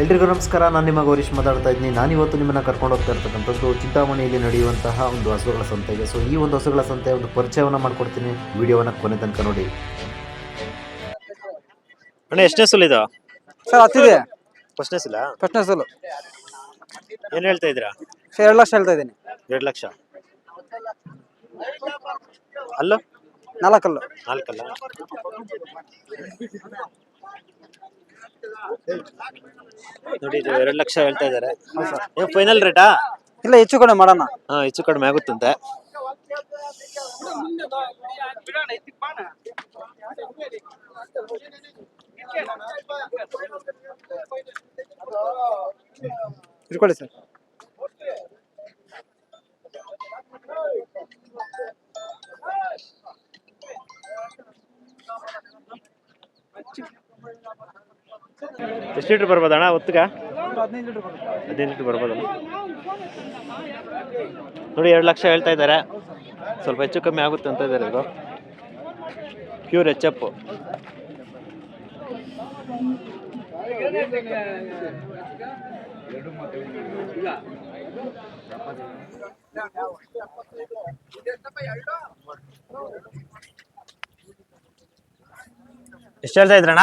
ಎಲ್ರಿಗೂ ನಮಸ್ಕಾರ. ನಾನು ನಿಮ್ಮ ಗೌರೀಶ್ ಮಾತಾಡ್ತಾ ಇದ್ದೀನಿ. ನಾನಿವತ್ತು ನಿಮ್ಮನ್ನು ಕರ್ಕೊಂಡು ಹೋಗ್ತಾ ಇರ್ತಕ್ಕಂಥದ್ದು ಚಿಂತಾಮಣಿಯಲ್ಲಿ ನಡೆಯುವಂತಹ ಒಂದು ಹಸುಗಳ ಸಂತೆಗೆ. ಸೊ ಈ ಒಂದು ಹಸುಗಳ ಸಂತೆ ಒಂದು ಪರಿಚಯವನ್ನು ಮಾಡ್ಕೊಡ್ತೀನಿ. ವಿಡಿಯೋವನ್ನು ಕೊನೆ ತನಕ ನೋಡಿ. ಅಣ್ಣ ಎಷ್ಟನೇ ಸುಲ್ ಇದು? ಸರ್ ಹತ್ತಿದೆ ಫಸ್ಟ್ನೇ ಸುಲ ಫಸ್ಟ್ನೇ ಸೋಲು ಏನು ಹೇಳ್ತಾ ಇದ್ದೀರಾ? ಸರ್ ಎರಡು ಲಕ್ಷ ಹೇಳ್ತಾ ಇದ್ದೀನಿ. ಎರಡು ಲಕ್ಷ. ಅಲ್ಲೋ? ನಾಲ್ಕಲ್ಲ. ನಾಲ್ಕಲ್ಲ? ನೋಡಿ ಇದು ಎರಡು ಲಕ್ಷ ಹೇಳ್ತಾ ಇದ್ದಾರೆ. ನೀವು ಫೈನಲ್ ರೇಟಾ ಇಲ್ಲ ಹೆಚ್ಚು ಕಡಿಮೆ ಮಾಡೋಣ. ಹಾ ಹೆಚ್ಚು ಕಡಿಮೆ ಆಗುತ್ತಂತೆ. ಇಟ್ಕೊಳ್ಳಿ ಸರ್. ಎಷ್ಟು ಲೀಟ್ರ್ ಬರ್ಬೋದಣ್ಣ ಒತ್ತಿಗ? ಹದಿನೈದು ಲೀಟ್ರ್ ಬರ್ಬೋದಲ್ಲ ನೋಡಿ ಎರಡು ಲಕ್ಷ ಹೇಳ್ತಾ ಇದ್ದಾರೆ. ಸ್ವಲ್ಪ ಹೆಚ್ಚು ಕಮ್ಮಿ ಆಗುತ್ತೆ ಅಂತ ಇದ್ದಾರೆ ಇದು ಪ್ಯೂರ್ ಎಚ್ ಎಫ್ ಎಷ್ಟು ಹೇಳ್ತಾ ಇದ್ರಣ್ಣ?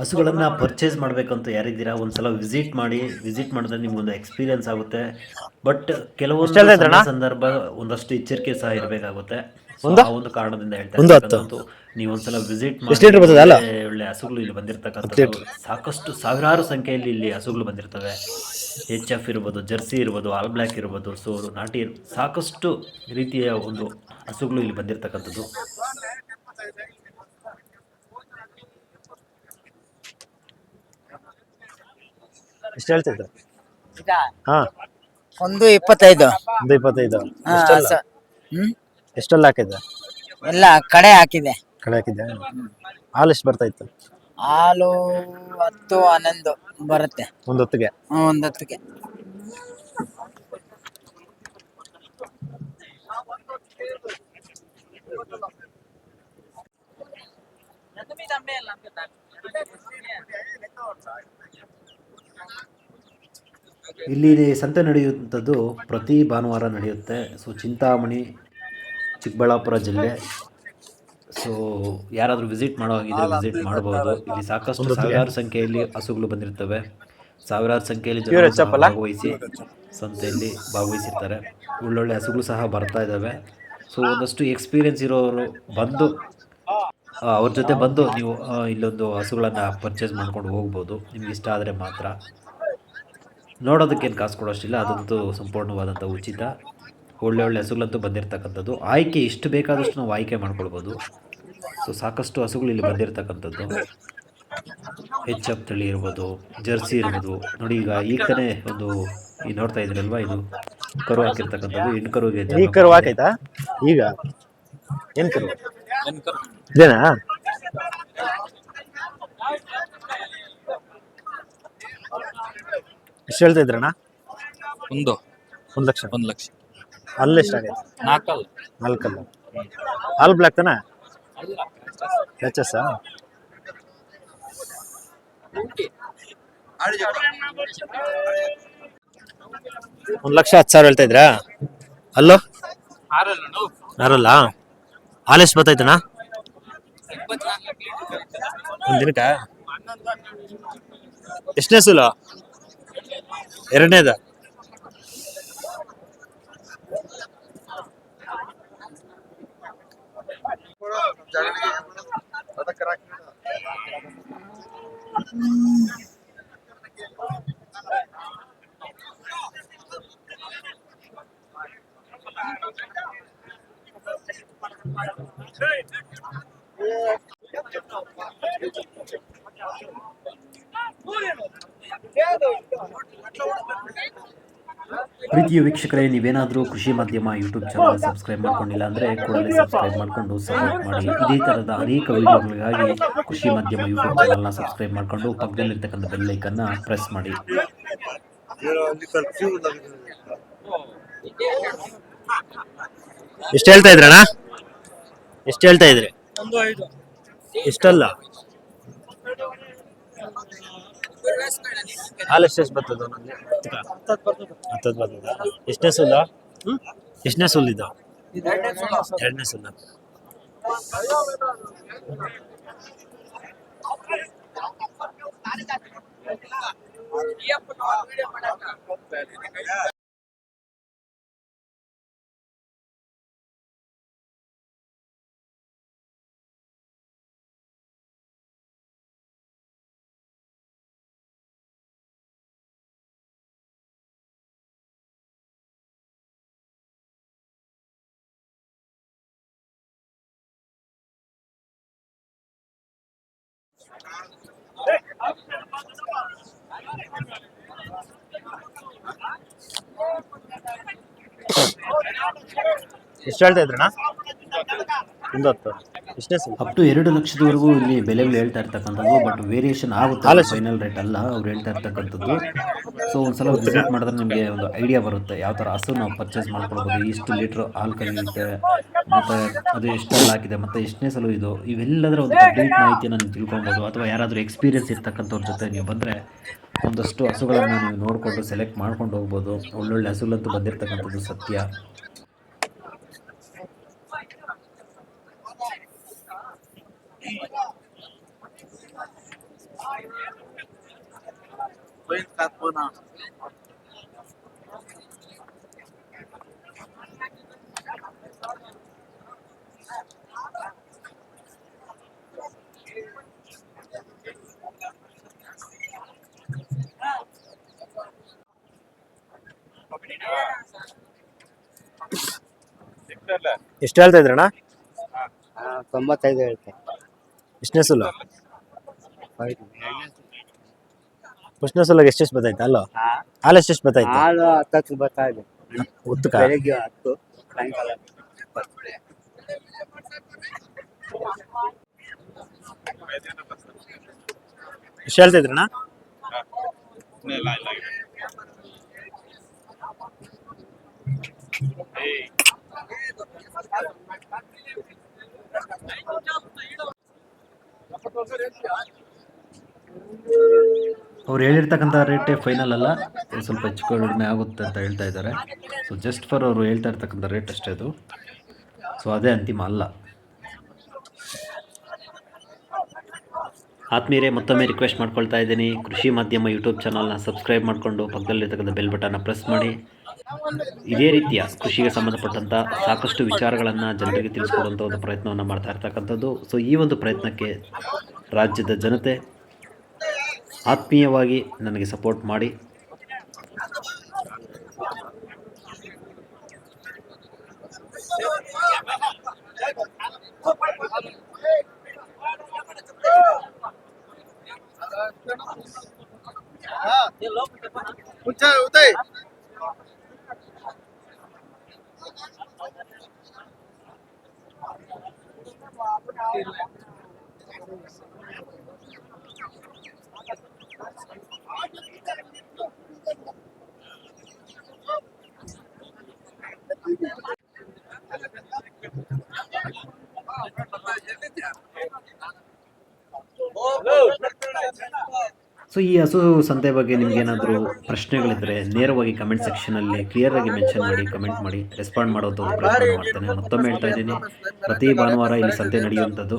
ಹಸುಗಳನ್ನು ಪರ್ಚೇಸ್ ಮಾಡಬೇಕಂತ ಯಾರಿದ್ದೀರಾ? ಒಂದ್ಸಲ ವಿಸಿಟ್ ಮಾಡಿ ವಿಸಿಟ್ ಮಾಡಿದ್ರೆ ನಿಮ್ಗೊಂದು ಎಕ್ಸ್ಪೀರಿಯನ್ಸ್ ಆಗುತ್ತೆ. ಬಟ್ ಕೆಲವೊಂದು ಸಂದರ್ಭ ಒಂದಷ್ಟು ಎಚ್ಚರಿಕೆ ಸಹ ಇರಬೇಕಾಗುತ್ತೆ. ಒಂದು? ಆ ಒಂದು ಕಾರಣದಿಂದ ಹೇಳ್ತಾ ಒಂದು ಹತ್ತು. ನೀವು ಒಂದ್ಸಲ ವಿಸಿಟ್ ಮಾಡಿ ಒಳ್ಳೆ ಒಳ್ಳೆ ಹಸುಗಳು ಇಲ್ಲಿ ಬಂದಿರತಕ್ಕಂಥದ್ದು. ಸಾಕಷ್ಟು ಸಾವಿರಾರು ಸಂಖ್ಯೆಯಲ್ಲಿ ಇಲ್ಲಿ ಹಸುಗಳು ಬಂದಿರ್ತವೆ. ಎಚ್ ಎಫ್ ಇರ್ಬೋದು ಜರ್ಸಿ ಇರ್ಬೋದು ಆಲ್ ಬ್ಲ್ಯಾಕ್ ಇರ್ಬೋದು ಸೋರು ನಾಟಿ ಸಾಕಷ್ಟು ರೀತಿಯ ಒಂದು ಹಸುಗಳು ಇಲ್ಲಿ ಬಂದಿರತಕ್ಕಂಥದ್ದು. ಎಷ್ಟು ಹೇಳ್ತಾ ಇದ್ರು ಹಾ. ಒಂದು ಇಪ್ಪತ್ತೈದು. ಒಂದು ಇಪ್ಪತ್ತೈದು. ಹಾ, ಎಷ್ಟೆಲ್ಲ? ಸ- ಹ್ಮ್? ಎಷ್ಟೆಲ್ಲ ಹಾಕಿದ್ದೆ? ಎಲ್ಲ ಕಡೆ ಹಾಕಿದೆ. ಕಡೆ ಹಾಕಿದ್ದೆ ಹಾಲು ಎಷ್ಟು ಬರ್ತಾ ಇತ್ತು ಹಾಲು ಹತ್ತು ಹನ್ನೊಂದು ಬರುತ್ತೆ. ಒಂದು ಹೊತ್ತಿಗೆ? ಹ್ಮ್, ಒಂದ್ ಹೊತ್ತಿಗೆ. ಇಲ್ಲಿ ಸಂತೆ ನಡೆಯುವಂಥದ್ದು ಪ್ರತಿ ಭಾನುವಾರ ನಡೆಯುತ್ತೆ. ಸೊ ಚಿಂತಾಮಣಿ ಚಿಕ್ಕಬಳ್ಳಾಪುರ ಜಿಲ್ಲೆ. ಸೊ ಯಾರಾದರೂ ವಿಸಿಟ್ ಮಾಡೋ ಹಾಗಿದ್ರೆ ವಿಸಿಟ್ ಮಾಡಬಹುದು. ಇಲ್ಲಿ ಸಾಕಷ್ಟು ಸಾವಿರಾರು ಸಂಖ್ಯೆಯಲ್ಲಿ ಹಸುಗಳು ಬಂದಿರ್ತವೆ. ಸಾವಿರಾರು ಸಂಖ್ಯೆಯಲ್ಲಿ ಜನರು ಭಾಗವಹಿಸಿ ಸಂತೆಯಲ್ಲಿ ಭಾಗವಹಿಸಿರ್ತಾರೆ. ಒಳ್ಳೊಳ್ಳೆ ಹಸುಗಳು ಸಹ ಬರ್ತಾ ಇದ್ದಾವೆ ಸೊ ಒಂದಷ್ಟು ಎಕ್ಸ್ಪೀರಿಯೆನ್ಸ್ ಇರೋರು ಬಂದು ಅವ್ರ ಜೊತೆ ಬಂದು ನೀವು ಇಲ್ಲೊಂದು ಹಸುಗಳನ್ನು ಪರ್ಚೇಸ್ ಮಾಡ್ಕೊಂಡು ಹೋಗ್ಬೋದು. ನಿಮ್ಗೆ ಇಷ್ಟ ಆದರೆ ಮಾತ್ರ. ನೋಡೋದಕ್ಕೇನು ಕಾಸು ಕೊಡೋಷ್ಟಿಲ್ಲ ಅದಂತೂ ಸಂಪೂರ್ಣವಾದಂಥ ಉಚಿತ. ಒಳ್ಳೆ ಒಳ್ಳೆ ಹಸುಗಳಂತೂ ಬಂದಿರತಕ್ಕಂಥದ್ದು. ಆಯ್ಕೆ ಇಷ್ಟು ಬೇಕಾದಷ್ಟು ನಾವು ಆಯ್ಕೆ ಮಾಡ್ಕೊಳ್ಬೋದು. ಸೊ ಸಾಕಷ್ಟು ಹಸುಗಳು ಇಲ್ಲಿ ಬಂದಿರತಕ್ಕಂಥದ್ದು. ಹೆಚ್ ಅಪ್ ತಳಿ ಇರ್ಬೋದು ಜರ್ಸಿ ಇರ್ಬೋದು. ನೋಡಿ ಈಗ ಈಗ ತಾನೇ ಒಂದು ಈ ನೋಡ್ತಾ ಇದ್ರಲ್ವಾ ಇದು? ಕರು ಹಾಕಿರ್ತಕ್ಕಂಥದ್ದು. ಹೆಣ್ಣು ಕರುಗೆ ಈ ಕರು ಹಾಕೈತಾ? ಈಗ? ಏನು ಕರು. ಇದೇನಾ? ಎಷ್ಟು ಹೇಳ್ತಾ ಇದ್ರಣ್ಣ? ಒಂದು. ಒಂದು ಲಕ್ಷ. ಒಂದು ಲಕ್ಷ. ಅಲ್ಲಿ ಎಷ್ಟಾಗೈತೆ ನಾಲ್ಕಲ್ಲ. ನಾಲ್ಕಲ್ಲ. ಹಾಲ್ ಬ್ಲ್ಯಾಕ್ ತಾನೆ? ಎಚ್ ಎಸ್ ಒಂದು ಲಕ್ಷ ಹತ್ತು ಸಾವಿರ ಹೇಳ್ತಾ ಇದ್ರಾ? ಅಲ್ಲೋ? ಯಾರಲ್ಲ ಹಾಲು ಎಷ್ಟು ಬರ್ತೈತಣ್ಣ ಒಂದು ಎಷ್ಟನೇ ಸುಲ? ಎರಡನೇದ? ಅದಕ್ಕೆ ಪ್ರೀತಿಯ ವೀಕ್ಷಕರೇ, ನೀವೇನಾದರೂ ಕೃಷಿ ಮಾಧ್ಯಮ ಯೂಟ್ಯೂಬ್ ಚಾನಲ್ ಸಬ್ಸ್ಕ್ರೈಬ್ ಮಾಡ್ಕೊಂಡಿಲ್ಲ ಅಂದರೆ ಕೂಡಲೇ ಸಬ್ಸ್ಕ್ರೈಬ್ ಮಾಡಿಕೊಂಡು ಸಪೋರ್ಟ್ ಮಾಡಿ. ಇದೇ ಥರದ ಅನೇಕ ವಿಡಿಯೋಗಳಿಗಾಗಿ ಕೃಷಿ ಮಾಧ್ಯಮ ಯೂಟ್ಯೂಬ್ ಚಾನಲ್ನ ಸಬ್ಸ್ಕ್ರೈಬ್ ಮಾಡಿಕೊಂಡು ಪಕ್ಕದಲ್ಲಿರ್ತಕ್ಕಂಥ ಬೆಲ್ಲೈಕನ್ನು ಪ್ರೆಸ್ ಮಾಡಿ. ಎಷ್ಟು ಹೇಳ್ತಾ ಇದ್ರಣ್ಣ? ಎಷ್ಟು ಹೇಳ್ತಾ ಇದ್ರಿ? ಎಷ್ಟಲ್ಲ? ಹಾಲು ಬರ್ತದೆ ಬರ್ತದ. ಹತ್ತತ್ತು ಬರ್ತದ? ಎಷ್ಟನೇ ಸುಲ್ಲ? ಎಷ್ಟನೇ ಸುಲ್ ಇದು ಎರಡನೇ ಸುಲ್ಲ. ಎಷ್ಟು ಹೇಳ್ತಾ ಇದ್ರಣ್ಣ? ಒಂದು ಹತ್ತು ಎಷ್ಟನೇ ಸುಲ್ ಅಪ್ ಟು ಎರಡು ಲಕ್ಷದವರೆಗೂ ಇಲ್ಲಿ ಬೆಲೆಗಳು ಹೇಳ್ತಾ ಇರ್ತಕ್ಕಂಥದ್ದು ಬಟ್ ವೇರಿಯೇಷನ್ ಆಗುತ್ತೆ ಫೈನಲ್ ರೇಟ್ ಅಲ್ಲ ಅವ್ರು ಹೇಳ್ತಾ ಇರ್ತಕ್ಕಂಥದ್ದು. ಸೊ ಒಂದ್ಸಲ ವಿಸಿಟ್ ಮಾಡಿದ್ರೆ ನಿಮಗೆ ಒಂದು ಐಡಿಯಾ ಬರುತ್ತೆ. ಯಾವ ಥರ ಹಸು ನಾವು ಪರ್ಚೇಸ್ ಮಾಡ್ಕೊಳ್ಬೋದು ಇಷ್ಟು ಲೀಟ್ರ್ ಹಾಲು ಕಲಿಯುತ್ತೆ ಮತ್ತು ಅದು ಎಷ್ಟೆಲ್ಲ ಹಾಕಿದೆ ಮತ್ತು ಎಷ್ಟನೇ ಸಲ ಇದು ಇವೆಲ್ಲದರ ಒಂದು ಕಂಪ್ಲೀಟ್ ಮಾಹಿತಿಯನ್ನು ನೀವು ತಿಳ್ಕೊಬೋದು ಅಥವಾ ಯಾರಾದರೂ ಎಕ್ಸ್ಪೀರಿಯನ್ಸ್ ಇರ್ತಕ್ಕಂಥವ್ರ ಜೊತೆ ನೀವು ಬಂದರೆ ಒಂದಷ್ಟು ಹಸುಗಳನ್ನು ನೀವು ನೋಡಿಕೊಂಡು ಸೆಲೆಕ್ಟ್ ಮಾಡ್ಕೊಂಡು ಹೋಗ್ಬೋದು. ಒಳ್ಳೊಳ್ಳೆ ಹಸುಗಳಂತೂ ಬಂದಿರತಕ್ಕಂಥದ್ದು ಸತ್ಯ. ಎಷ್ಟು ಹೇಳ್ತಾ ಇದ್ರಣ್ಣ ತೊಂಬತ್ತೈದು ಹೇಳ್ತೆ. ಎಷ್ಟನೇ ಸುಲ್ಲ ಫಸ್ಟ್ನೇ ಸುಲ್ಲಾಗ ಎಷ್ಟೆಷ್ಟು ಬರ್ತೈತೆ ಅಲ್ಲ? ಹಾಲು ಎಷ್ಟೆಷ್ಟು ಬರ್ತೈತೆ ಹಾಲು ಹತ್ತತ್ತು ಬರ್ತಾ ಇದೆ. ಉತ್ತಕ. ಬೆಳಿಗ್ಗೆ ಹತ್ತು ಸಾಯಂಕಾಲ ಹೇಳ್ತಿದ್ರಣ್ಣ? ಹೇಳ್ತಾ ಇದ್ರಣ್ಣ ಅವ್ರು ಹೇಳಿರ್ತಕ್ಕಂಥ ರೇಟೇ ಫೈನಲ್ ಅಲ್ಲ ಸ್ವಲ್ಪ ಹೆಚ್ಚು ಕಡಿಮೆ ಆಗುತ್ತೆ ಅಂತ ಹೇಳ್ತಾ ಇದ್ದಾರೆ. ಸೊ ಜಸ್ಟ್ ಫಾರ್ ಅವರು ಹೇಳ್ತಾ ಇರ್ತಕ್ಕಂಥ ರೇಟ್ ಅಷ್ಟೇ ಅದು. ಸೊ ಅದೇ ಅಂತಿಮ ಅಲ್ಲ. ಆತ್ಮೀಯರೇ, ಮತ್ತೊಮ್ಮೆ ರಿಕ್ವೆಸ್ಟ್ ಮಾಡ್ಕೊಳ್ತಾ ಇದ್ದೀನಿ. ಕೃಷಿ ಮಾಧ್ಯಮ ಯೂಟ್ಯೂಬ್ ಚಾನಲ್ನ ಸಬ್ಸ್ಕ್ರೈಬ್ ಮಾಡಿಕೊಂಡು ಪಕ್ಕದಲ್ಲಿರ್ತಕ್ಕಂಥ ಬೆಲ್ ಬಟನ್ನ ಪ್ರೆಸ್ ಮಾಡಿ. ಇದೇ ರೀತಿಯ ಕೃಷಿಗೆ ಸಂಬಂಧಪಟ್ಟಂಥ ಸಾಕಷ್ಟು ವಿಚಾರಗಳನ್ನು ಜನರಿಗೆ ತಿಳಿಸ್ಕೊಡುವಂಥ ಒಂದು ಪ್ರಯತ್ನವನ್ನು ಮಾಡ್ತಾ ಇರ್ತಕ್ಕಂಥದ್ದು. ಸೊ ಈ ಒಂದು ಪ್ರಯತ್ನಕ್ಕೆ ರಾಜ್ಯದ ಜನತೆ ಆತ್ಮೀಯವಾಗಿ ನನಗೆ ಸಪೋರ್ಟ್ ಮಾಡಿ. ಸೊ ಈ ಹಸು ಸಂತೆ ಬಗ್ಗೆ ನಿಮ್ಗೇನಾದರೂ ಪ್ರಶ್ನೆಗಳಿದ್ದರೆ ನೇರವಾಗಿ ಕಮೆಂಟ್ ಸೆಕ್ಷನಲ್ಲಿ ಕ್ಲಿಯರಾಗಿ ಮೆನ್ಷನ್ ಮಾಡಿ ಕಮೆಂಟ್ ಮಾಡಿ ರೆಸ್ಪಾಂಡ್ ಮಾಡೋದು ಪ್ರಯತ್ನ ಮಾಡ್ತೇನೆ. ಮತ್ತೊಮ್ಮೆ ಹೇಳ್ತಾ ಇದ್ದೀನಿ, ಪ್ರತಿ ಭಾನುವಾರ ಇಲ್ಲಿ ಸಂತೆ ನಡೆಯುವಂಥದ್ದು.